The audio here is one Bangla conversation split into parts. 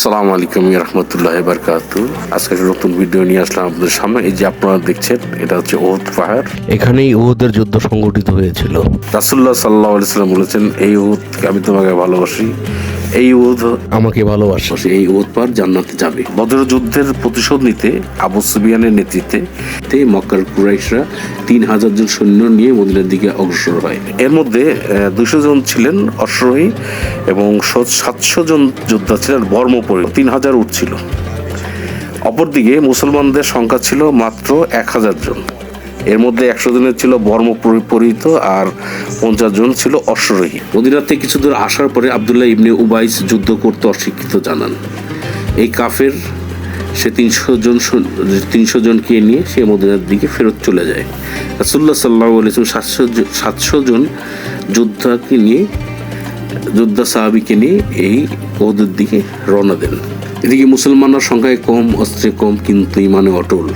আসসালামু আলাইকুম রহমতুল্লাহ বারকাত আজকে একটা নতুন ভিডিও নিয়ে আসলাম আপনাদের সামনে এই যে আপনারা দেখছেন এটা হচ্ছে ওহুদ পাহাড়। এখানেই উহুদের যুদ্ধ সংগঠিত হয়েছিল। রাসুল্লাহ সাল্লাহ সাল্লাম বলেছেন এই উহুদকে আমি তোমাকে ভালোবাসি। এই উহুদ আমাকে ভালোবাসে। এই উহুদ পাহাড় জান্নাতে যাবে। বদর যুদ্ধের প্রতিশোধ নিতে আবু সুবিয়ানের নেতৃত্বে মক্কার কুরাইশরা তিন হাজার জন সৈন্য নিয়ে মদিনার দিকে অগ্রসর হয়। এর মধ্যে দুশো জন ছিলেন অশ্বারোহী এবং সাতশো জন যোদ্ধা ছিলেন বর্মপরি তিন হাজার উঠছিল অপরদিকে মুসলমানদের সংখ্যা ছিল মাত্র এক হাজার জন। এর মধ্যে একশো জনের ছিল বর্ম পরি- পরিহিত আর পঞ্চাশ জন ছিল অশ্বারোহী। মদিনাতে কিছু দূর আসার পরে আবদুল্লাহ ইবনে উবাইস যুদ্ধ করতে অস্বীকৃত জানান। এই কাফের, সে তিনশো জন তিনশো জনকে নিয়ে সে মদিনার দিকে ফেরত চলে যায়। রাসুল্লাহ সাল্লাহ আলিয়াম সাতশো সাতশো জন যোদ্ধাকে নিয়ে যোদ্ধা সাহাবিকে নিয়ে এই ওদের দিকে রওনা দেন এদিকে মুসলমানরা সংখ্যায় কম, অস্ত্রে কম, কিন্তু ইমানে অটল।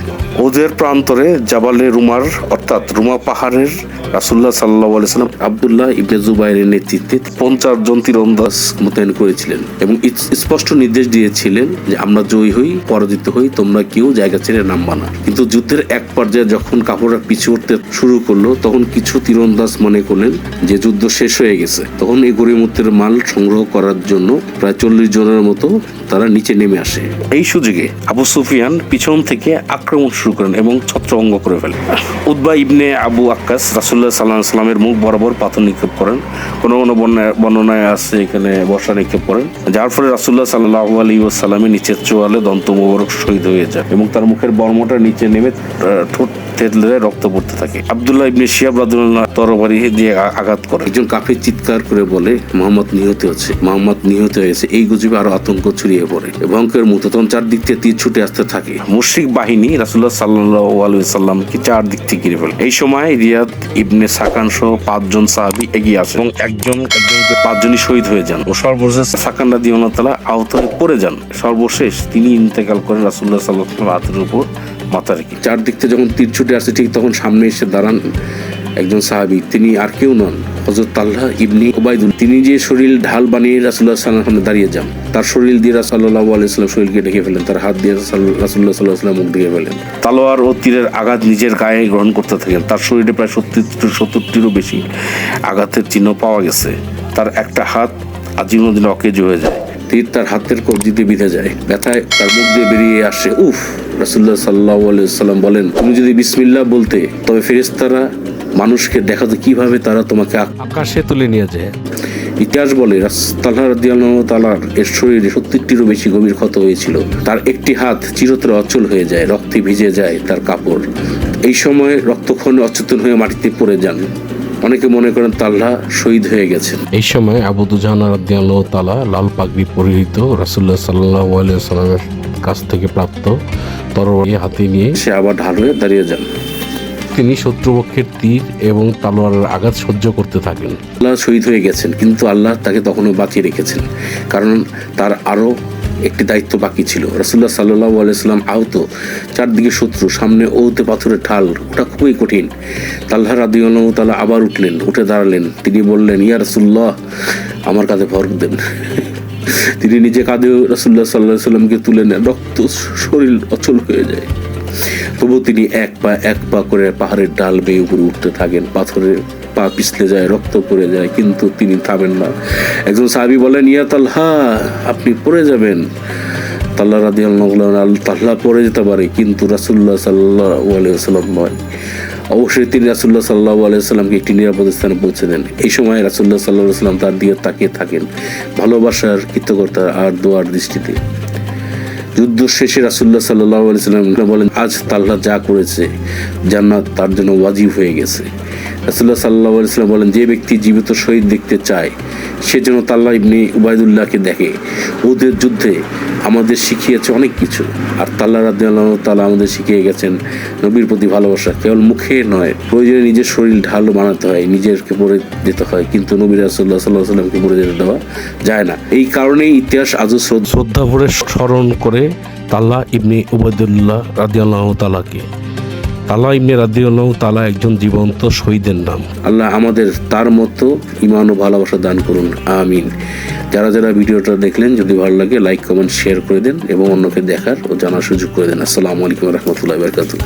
ওদের প্রান্তরে জাবালে রুমার, অর্থাৎ রুমা পাহাড়ের রাসুল্লাহ সাল্লাহ সাল্লাম আবদুল্লাহ ইবনে জুবাইরের নেতৃত্বে পঞ্চাশ জন তীরন্দাজ মোতায়েন করেছিলেন এবং স্পষ্ট নির্দেশ দিয়েছিলেন যে আমরা জয়ী হই, পরাজিত হই, তোমরা কেউ জায়গা ছেড়ে নামবা না। কিন্তু যুদ্ধের এক পর্যায়ে যখন কাপড়রা পিছু উঠতে শুরু করল, তখন কিছু তীরন্দাজ মনে করলেন যে যুদ্ধ শেষ হয়ে গেছে। তখন এই গরিমতের মাল সংগ্রহ করার জন্য প্রায় চল্লিশ জনের মতো তারা নিচে নেমে আসে। এই সুযোগে আবু সুফিয়ান পিছন থেকে আক্রমণ শুরু করেন এবং ছত্রভঙ্গ করে ফেলেন। উদ্বা ইবনে আবু আক্কাস রাসুল্লাহ সাল্লাহ সাল্লামের মুখ বরাবর পাথর নিক্ষেপ করেন। কোনো কোনো বর্ণনায় আছে এখানে বর্ষা নিক্ষেপ করেন। যার ফলে রাসুল্লাহ সাল্লাহ আলী ওসাল্লামের নিচের চোয়ালে দন্ত মোবারক শহীদ হয়ে যায় এবং তার মুখের বর্মটা নিচে নেমে ঠোঁট থেতলে রক্ত পড়তে থাকে। আবদুল্লাহ ইবনে শিয়াব রাদুল্লাহ তরবারি দিয়ে আঘাত করে। একজন কাফির চিৎকার করে বলে, মোহাম্মদ নিহত হচ্ছে মোহাম্মদ নিহত হয়েছে। এই গুজবে আরও আতঙ্ক ছড়িয়ে পড়ে। ভয়ঙ্কর মুহূর্ত তখন চারদিক থেকে তীর ছুটে আসতে থাকে। মুশরিক বাহিনী রাসুল্লাহ সাল্লাহ আলাইসাল্লামকে চারদিক থেকে ঘিরে ফেলে। এই সময় রিয়াদ ইবনে সাকান সহ পাঁচজন সাহাবি এগিয়ে আসে এবং একজন একজনকে পাঁচজনই শহীদ হয়ে যান। ও সর্বশেষ সাকান রাদি তালা আহত হয়ে পড়ে যান। সর্বশেষ তিনি ইন্তেকাল করেন রাসুল্লাহ সাল্লাহ হাতের উপর মাথা রেখে। চারদিক থেকে যখন তীর ছুটে আসে ঠিক তখন সামনে এসে দাঁড়ান একজন সাহাবি। তিনি আর কেউ নন। হজরত তাল্লাহ ইবনি ওবায়দুল তিনি যে শরীর ঢাল বানিয়ে রাসুল্লাহ সাল্লাহ সামনে দাঁড়িয়ে যান, তার শরীর দিয়ে রাসাল্লাহ আলাইসাল্লাম শরীরকে ঢেকে ফেলেন, তার হাত দিয়ে রাসুল্লাহ সাল্লাহ মুখ ঢেকে ফেলেন। তালোয়ার ও তীরের আঘাত নিজের গায়ে গ্রহণ করতে থাকেন, তার শরীরে প্রায় সত্তর সত্তরটিরও বেশি আঘাতের চিহ্ন পাওয়া গেছে। তার একটা হাত আজীবন দিনে অকেজ হয়ে যায়। তীর তার হাতের কবজিতে বিঁধে যায়, ব্যথায় তার মুখ দিয়ে বেরিয়ে আসে। উফ রাসুল্লাহ সাল্লাহ সাল্লাম বলেন, তুমি যদি বিসমিল্লাহ বলতে, তবে ফেরেশতারা মানুষকে দেখাতো কীভাবে তারা তোমাকে আকাশে তুলে নিয়ে যায়। ইতিহাস বলে তালার তালার এর শরীরে সত্তরটিরও বেশি গভীর ক্ষত হয়েছিল। তার একটি হাত চিরতরে অচল হয়ে যায় রক্তে ভিজে যায় তার কাপড়। এই সময় রক্তক্ষণে অচেতন হয়ে মাটিতে পড়ে যান। অনেকে মনে করেন তাল্লাহ শহীদ হয়ে গেছেন এই সময় আবু দুজানা রাদিয়াল্লাহু তাআলা লাল পাগড়ি পরিহিত রাসূলুল্লাহ সাল্লাল্লাহু আলাইহি সাল্লামের কাছ থেকে প্রাপ্ত তরবারি হাতে নিয়ে সে আবার ঢাল হয়ে দাঁড়িয়ে যান। তিনি শত্রুপক্ষের তীর এবং তালোয়ারের আঘাত সহ্য করতে থাকেন। আল্লাহ শহীদ হয়ে গেছেন, কিন্তু আল্লাহ তাকে তখনও বাঁচিয়ে রেখেছেন, কারণ তার আরও একটি দায়িত্ব বাকি ছিল। রসুল্লাহ সাল্লাহ আলাইসাল্লাম আহত, চারদিকে শত্রু, সামনে ওতে পাথরের ঢাল, ওটা খুবই কঠিন। তাল্লাহ রাদিউল্লাহ তালা আবার উঠলেন, উঠে দাঁড়ালেন। তিনি বললেন, ইয়া রসুল্লাহ আমার কাঁধে ভর দেন। তিনি নিজে কাঁধে রসুল্লাহ সাল্লাহ সাল্লামকে তুলে নেন, রক্ত শরীর অচল হয়ে যায়। তবু তিনি এক পা এক পা করে পাহাড়ের ডাল বেয়ে উপরে উঠতে থাকেন। পাথরের পা পিছলে যায়, রক্ত পড়ে যায়, কিন্তু তিনি থামেন না। একজন সাহাবি বলেন, ইয়া তাল্হা, আপনি পড়ে যাবেন। তাল্লা রাদি তাল্লা পড়ে যেতে পারে, কিন্তু রাসুল্লাহ সাল্লাহ আলাইসাল্লাম নয়। অবশ্যই তিনি রাসুল্লাহ সাল্লাহ আলাইসাল্লামকে একটি নিরাপদ স্থানে পৌঁছে দেন। এই সময় রাসুল্লাহ সাল্লাহ সাল্লাম তার দিকে তাকিয়ে থাকেন, ভালোবাসার কৃতজ্ঞতা আর দোয়ার দৃষ্টিতে। যুদ্ধ শেষে রাসুল্লাহ সাল্লাহ সাল্লাম বলেন, আজ তাল্লা যা করেছে, জান্নাত তার জন্য ওয়াজিব হয়ে গেছে। রাসুল্লাহ সাল্লাহ সাল্লাম বলেন, যে ব্যক্তি জীবিত শহীদ দেখতে চায়, সে যেন তাল্লা ইবনি উবায়দুল্লাহকে দেখে। ওদের যুদ্ধে আমাদের শিখিয়েছে অনেক কিছু। আর তাল্লা রাদিয়াল্লাহ তালা আমাদের শিখিয়ে গেছেন নবীর প্রতি ভালোবাসা। কেবল মুখে নয়, প্রয়োজনে নিজের শরীর ঢাল বানাতে হয়, নিজেরকে পরে যেতে হয়। কিন্তু নবীর রাসুল্লাহ সাল্লাহ সাল্লামকে পরে যেতে দেওয়া যায় না। এই কারণেই ইতিহাস আজও শ্রদ্ধা ভরে স্মরণ করে তাল্লা ইবনি উবায়দুল্লাহ রাদিয়াল্লাহ তাআলাকে। তালা ইবনে রাদিউল্লাহ তালা একজন জীবন্ত শহীদের নাম। আল্লাহ আমাদের তার মতো ইমান ও ভালোবাসা দান করুন, আমিন। যারা যারা ভিডিওটা দেখলেন, যদি ভালো লাগে লাইক কমেন্ট শেয়ার করে দেন এবং অন্যকে দেখার ও জানার সুযোগ করে দেন। আসসালামু আলাইকুম রহমতুল্লাহ বারকাতুহ।